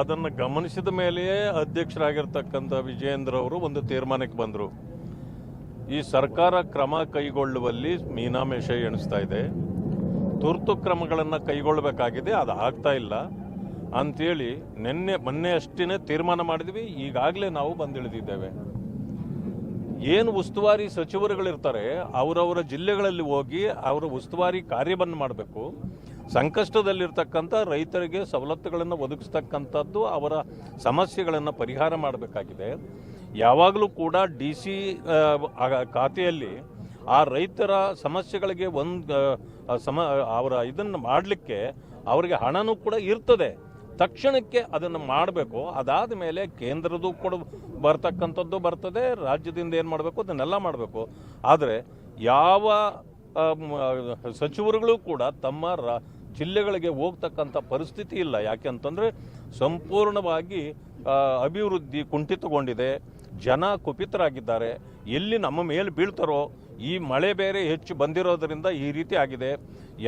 ಅದನ್ನು ಗಮನಿಸಿದ ಮೇಲೆಯೇ ಅಧ್ಯಕ್ಷರಾಗಿರ್ತಕ್ಕಂಥ ವಿಜಯೇಂದ್ರ ಅವರು ಒಂದು ತೀರ್ಮಾನಕ್ಕೆ ಬಂದರು. ಈ ಸರ್ಕಾರ ಕ್ರಮ ಕೈಗೊಳ್ಳುವಲ್ಲಿ ಮೀನಾಮೇಷ ಎಣಿಸ್ತಾ ಇದೆ. ತುರ್ತು ಕ್ರಮಗಳನ್ನು ಕೈಗೊಳ್ಳಬೇಕಾಗಿದೆ ಅದು ಆಗ್ತಾ ಇಲ್ಲ. ಅಂಥೇಳಿ ನಿನ್ನೆ, ಮೊನ್ನೆ ಅಷ್ಟೇ ತೀರ್ಮಾನ ಮಾಡಿದ್ವಿ, ಈಗಾಗಲೇ ನಾವು ಬಂದಿಳಿದಿದ್ದೇವೆ. ಏನು ಉಸ್ತುವಾರಿ ಸಚಿವರುಗಳಿರ್ತಾರೆ, ಅವರವರ ಜಿಲ್ಲೆಗಳಲ್ಲಿ ಹೋಗಿ ಅವರ ಉಸ್ತುವಾರಿ ಕಾರ್ಯವನ್ನು ಮಾಡಬೇಕು. ಸಂಕಷ್ಟದಲ್ಲಿರ್ತಕ್ಕಂಥ ರೈತರಿಗೆ ಸವಲತ್ತುಗಳನ್ನು ಒದಗಿಸ್ತಕ್ಕಂಥದ್ದು ಅವರ ಸಮಸ್ಯೆಗಳನ್ನು ಪರಿಹಾರ ಮಾಡಬೇಕಾಗಿದೆ. ಯಾವಾಗಲೂ ಕೂಡ ಡಿ ಸಿ ಖಾತೆಯಲ್ಲಿ ಆ ರೈತರ ಸಮಸ್ಯೆಗಳಿಗೆ ಒಂದು ಸಮ ಅವರ ಇದನ್ನು ಮಾಡಲಿಕ್ಕೆ ಅವರಿಗೆ ಹಣನೂ ಕೂಡ ಇರ್ತದೆ. ತಕ್ಷಣಕ್ಕೆ ಅದನ್ನು ಮಾಡಬೇಕು. ಅದಾದ ಮೇಲೆ ಕೇಂದ್ರದ್ದು ಕೂಡ ಬರ್ತಕ್ಕಂಥದ್ದು ಬರ್ತದೆ, ರಾಜ್ಯದಿಂದ ಏನು ಮಾಡಬೇಕು, ಅದನ್ನೆಲ್ಲ ಮಾಡಬೇಕು. ಆದರೆ ಯಾವ ಸಚಿವರುಗಳು ಕೂಡ ತಮ್ಮ ರಾ, ಜಿಲ್ಲೆಗಳಿಗೆ ಹೋಗ್ತಕ್ಕಂಥ ಪರಿಸ್ಥಿತಿ ಇಲ್ಲ. ಯಾಕೆ ಅಂತಂದರೆ ಸಂಪೂರ್ಣವಾಗಿ ಅಭಿವೃದ್ಧಿ ಕುಂಠಿತಗೊಂಡಿದೆ. ಜನ ಕುಪಿತರಾಗಿದ್ದಾರೆ. ಎಲ್ಲಿ ನಮ್ಮ ಮೇಲೆ ಬೀಳ್ತಾರೋ, ಈ ಮಳೆ ಬೇರೆ ಹೆಚ್ಚು ಬಂದಿರೋದರಿಂದ ಈ ರೀತಿ ಆಗಿದೆ.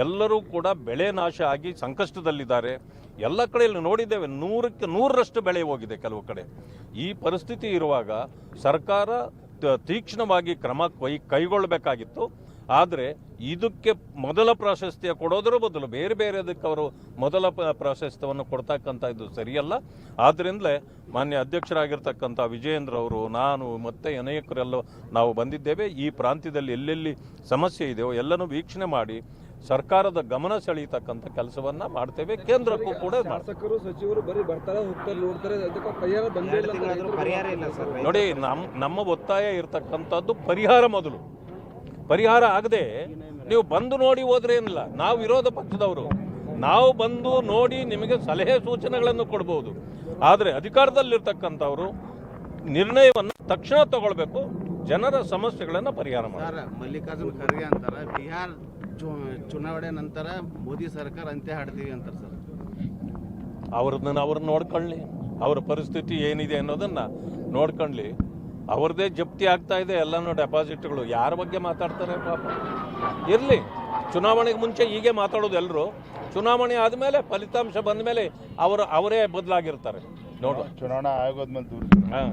ಎಲ್ಲರೂ ಕೂಡ ಬೆಳೆ ನಾಶ ಆಗಿ ಸಂಕಷ್ಟದಲ್ಲಿದ್ದಾರೆ. ಎಲ್ಲ ಕಡೆಯಲ್ಲಿ ನೋಡಿದ್ದೇವೆ, ನೂರಕ್ಕೆ ನೂರರಷ್ಟು ಬೆಳೆ ಹೋಗಿದೆ ಕೆಲವು ಕಡೆ. ಈ ಪರಿಸ್ಥಿತಿ ಇರುವಾಗ ಸರ್ಕಾರ ತೀಕ್ಷ್ಣವಾಗಿ ಕ್ರಮ ಕೈ, ಕೈಗೊಳ್ಳಬೇಕಾಗಿತ್ತು. ಆದರೆ ಇದಕ್ಕೆ ಮೊದಲ ಪ್ರಾಶಸ್ತ್ಯ ಕೊಡೋದರ ಬದಲು ಬೇರೆ ಬೇರೆ ಅದಕ್ಕೆ ಅವರು ಮೊದಲ ಪ್ರಾಶಸ್ತ್ಯವನ್ನು ಕೊಡ್ತಕ್ಕಂಥ ಇದು ಸರಿಯಲ್ಲ. ಆದ್ದರಿಂದಲೇ ಮಾನ್ಯ ಅಧ್ಯಕ್ಷರಾಗಿರ್ತಕ್ಕಂಥ ವಿಜಯೇಂದ್ರ ಅವರು, ನಾನು, ಮತ್ತೆ ಅನೇಕರೆಲ್ಲ ನಾವು ಬಂದಿದ್ದೇವೆ. ಈ ಪ್ರಾಂತ್ಯದಲ್ಲಿ ಎಲ್ಲೆಲ್ಲಿ ಸಮಸ್ಯೆ ಇದೆಯೋ ಎಲ್ಲನೂ ವೀಕ್ಷಣೆ ಮಾಡಿ ಸರ್ಕಾರದ ಗಮನ ಸೆಳೀತಕ್ಕಂಥ ಕೆಲಸವನ್ನ ಮಾಡ್ತೇವೆ. ಕೇಂದ್ರಕ್ಕೂ ಕೂಡ ಮಾಡ್ತೇವೆ. ಶಾಸಕರು ಸಚಿವರು ಬರೀ ಬರ್ತಾರೆ ಹೋಗ್ತಾರೆ ನೋಡ್ತಾರೆ ಅದಕ್ಕೆ ಪರಿಹಾರ ಬಂದೇ ಇಲ್ಲ ಅಂತ ರೈತರು ಪರಿಹಾರ ಇಲ್ಲ ಸರ್. ನೋಡಿ ನಮ್ಮ ನಮ್ಮ ಒತ್ತಾಯ ಇರತಕ್ಕಂಥದ್ದು ಪರಿಹಾರ ಮೊದಲು. ಪರಿಹಾರ ಆಗದೆ ನೀವು ಬಂದು ನೋಡಿ ಹೋದ್ರೆ ಏನಿಲ್ಲ. ನಾವು ವಿರೋಧ ಪಕ್ಷದವರು. ನಾವು ಬಂದು ನೋಡಿ ನಿಮಗೆ ಸಲಹೆ ಸೂಚನೆಗಳನ್ನು ಕೊಡ್ಬೋದು. ಆದರೆ ಅಧಿಕಾರದಲ್ಲಿರ್ತಕ್ಕಂಥವರು ನಿರ್ಣಯವನ್ನು ತಕ್ಷಣ ತಗೊಳ್ಬೇಕು. ಜನರ ಸಮಸ್ಯೆಗಳನ್ನು ಪರಿಹಾರ ಮಾಡ್ತಾರೆ ಮಲ್ಲಿಕಾರ್ಜುನ್ ಖರ್ಗೆ ಅಂತಾರೆ ಬಿಹಾರ್ ಚು- ಚುನಾವಣೆ ನಂತರ ಮೋದಿ ಸರ್ಕಾರ ಅಂತ್ಯ ಹಾಡ್ತೀವಿ ಅಂತಾರೆ ಸರ್. ಅವ್ರನ್ನ ಅವ್ರನ್ನ ನೋಡ್ಕೊಳ್ಳಿ. ಅವ್ರ ಪರಿಸ್ಥಿತಿ ಏನಿದೆ ಅನ್ನೋದನ್ನ ನೋಡ್ಕೊಳ್ಳಿ. ಅವ್ರದ್ದೇ ಜಪ್ತಿ ಆಗ್ತಾ ಇದೆ ಎಲ್ಲನೂ ಡೆಪಾಸಿಟ್ಗಳು. ಯಾರ ಬಗ್ಗೆ ಮಾತಾಡ್ತಾರೆ ಪಾಪ. ಇರಲಿ. ಚುನಾವಣೆಗೆ ಮುಂಚೆ ಹೀಗೆ ಮಾತಾಡೋದು ಎಲ್ಲರೂ ಚುನಾವಣೆ ಆದಮೇಲೆ ಫಲಿತಾಂಶ ಬಂದ ಮೇಲೆ ಅವರು ಅವರೇ ಬದಲಾಗಿರ್ತಾರೆ. ನೋಡುವ. ಚುನಾವಣಾ ಆಯೋಗದ ಮೇಲೆ ದೂರ ಹಾಂ.